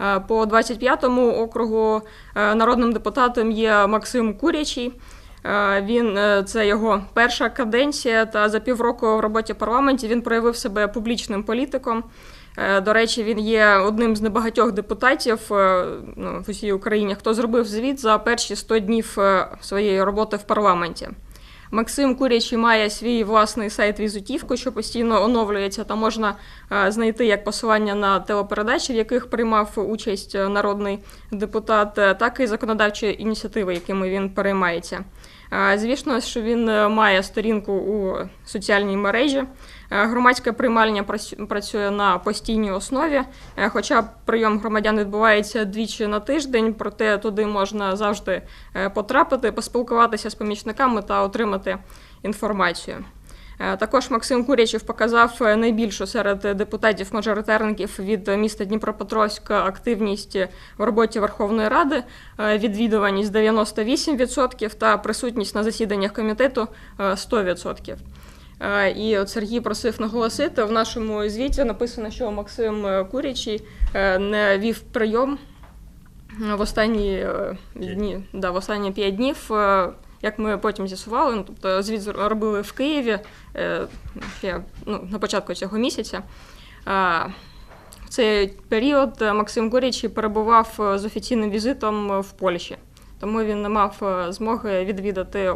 Е, По 25-му округу е, народним депутатом є Максим Курячий. Е, Він це його перша каденція, та за півроку в роботі в парламенті він проявив себе публічним політиком. До речі, він є одним з небагатьох депутатів ну, в усій Україні, хто зробив звіт за перші 100 днів своєї роботи в парламенті. Максим Курячий має свій власний сайт візитівку, що постійно оновлюється, та можна е, знайти як посилання на телепередачі, в яких приймав участь е, народний депутат, е, так і законодавчі ініціативи, якими він переймається. Звісно, що він е, має сторінку у соціальній мережі. Е, Громадське приймальня працю- працює на постійній основі, е, хоча прийом громадян відбувається двічі на тиждень, проте туди можна завжди потрапити, поспілкуватися з помічниками та отримати інформацію. Е, Також Максим Курячів показав е, найбільшу серед депутатів-мажоритарників від міста Дніпропетровська активність в роботі Верховної Ради, е, відвідуваність 98% та присутність на засіданнях комітету е, 100%. Е, І от Сергій просив наголосити, в нашому звіті написано, що Максим Курячий не вів прийом в останні дні, да, в останні п'ять днів. Е, Як ми потім з'ясували, ну, тобто звіт робили в Києві е, ще ну, на початку цього місяця. Е, В цей період е, Максим Горіч перебував е, з офіційним візитом в Польщі, тому він не мав е, змоги відвідати